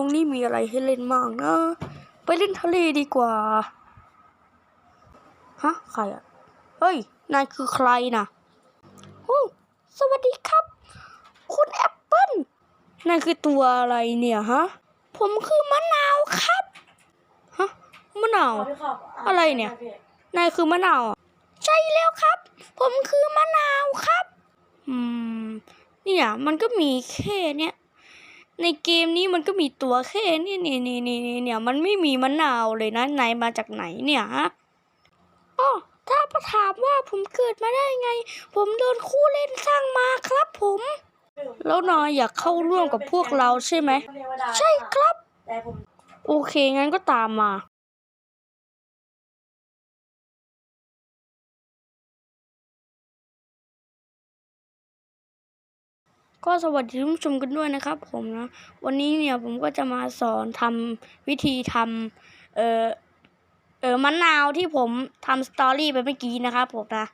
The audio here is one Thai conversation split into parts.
ตรงนี้มีอะไรให้เล่นมากนะ ไปเล่นทะเลดีกว่า ฮะ ใครอะเฮ้ย นายคือใครนะโอ้สวัสดีครับ คุณแอปเปิ้ลนายคือตัวอะไรเนี่ยฮะ ผมคือมะนาวครับ ฮะ มะนาว อะไรเนี่ย นายคือมะนาวอะใช่แล้วครับ ผมคือมะนาวครับ อืม เนี่ย มันก็มีแค่เนี้ย ในเกมนี้มันก็มีตัวแค่นี้นี่นี่นี่นี่เนี่ยมันไม่มีมะนาวเลยนะไหนมาจากไหนเนี่ยฮะอ๋อถ้าถามว่าผมเกิดมาได้ไง ผมโดนคู่เล่นสร้างมาครับผม แล้วนายอยากเข้าร่วมกับพวกเราใช่ไหม ใช่ครับ โอเคงั้นก็ตามมา ก็สวัสดีท่านผู้ชมกันด้วยนะครับ ผมนะ วันนี้เนี่ยผมก็จะมาสอนทำวิธีทำเออเออมะนาวที่ผมทำสตอรี่ไปเมื่อกี้นะครับผมนะ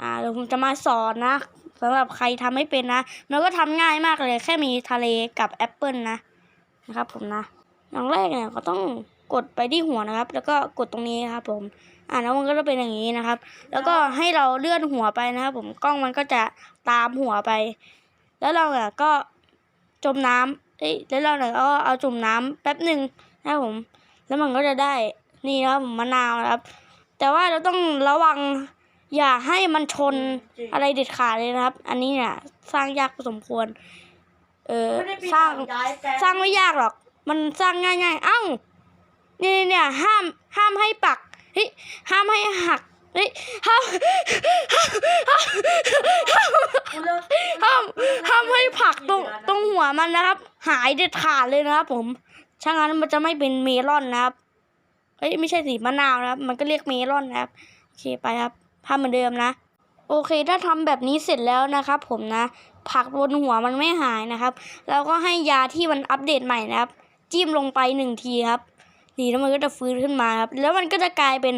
อ่าเดี๋ยวผมจะมาสอนนะสำหรับใครทำไม่เป็นนะมันก็ทำง่ายมากเลย แค่มีทะเลกับแอปเปิลนะนะครับผมนะอย่างแรกเนี่ยก็ต้อง กดไปที่หัวนะครับ แล้วก็กดตรงนี้นะครับ ผมอ่าแล้วมันก็จะเป็นอย่างนี้นะครับ แล้วก็ให้เราเลื่อนหัวไปนะครับ ผมกล้องมันก็จะตามหัวไป แล้วเราเนี่ยก็จมน้ำเอ้ยแล้วเราเนี่ยก็เอาจุ่มน้ำแป๊บหนึ่งนะครับผม แล้วมันก็จะได้นี่นะครับผมมะนาวนะครับ แต่ว่าเราต้องระวังอย่าให้มันชนอะไรเด็ดขาดเลยนะครับ อันนี้เนี่ยสร้างยากพอสมควร เออไม่ได้ปีสร้างย้ายแปลงสร้างไม่ยากหรอก มันสร้างง่ายๆ เอ้าเนี่เนี่ยห้ามห้ามให้ปักเฮ้ยห้ามให้หักเฮ้ยห้ามกูเลิกห้ามห้ามให้ผักตรงตรงหัวมันนะครับ หายเด็ดขาดเลยนะครับผมช่างนั้นมันจะไม่เป็นเมลอนนะครับเฮ้ยไม่ใช่สีมะนาวนะครับ มันก็เรียกเมลอนนะครับโอเคไปครับทำเหมือนเดิมนะ โอเคถ้าทำแบบนี้เสร็จแล้วนะครับ ผมนะผักบนหัวมันไม่หายนะครับ แล้วก็ให้ยาที่มันอัปเดตใหม่นะครับ จิ้มลงไปหนึ่งทีครับ นี่แล้วมันก็จะฟื้นขึ้นมาครับ แล้วมันก็จะกลายเป็น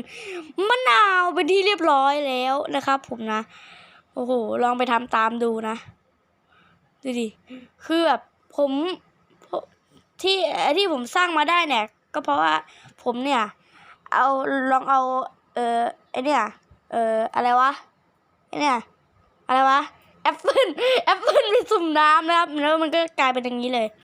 มะนาวเป็นที่เรียบร้อยแล้วนะครับผมนะ โอ้โห ลองไปทำตามดูนะ ดูดิ คือแบบผมที่ที่ผมสร้างมาได้เนี่ย ก็เพราะว่าผมเนี่ย เอาลองเอา เออไอเนี่ย เอออะไรวะไอเนี่ย อะไรวะแอปเปิลแอปเปิลไปสุ่มน้ำนะครับ แล้วมันก็กลายเป็นอย่างนี้เลย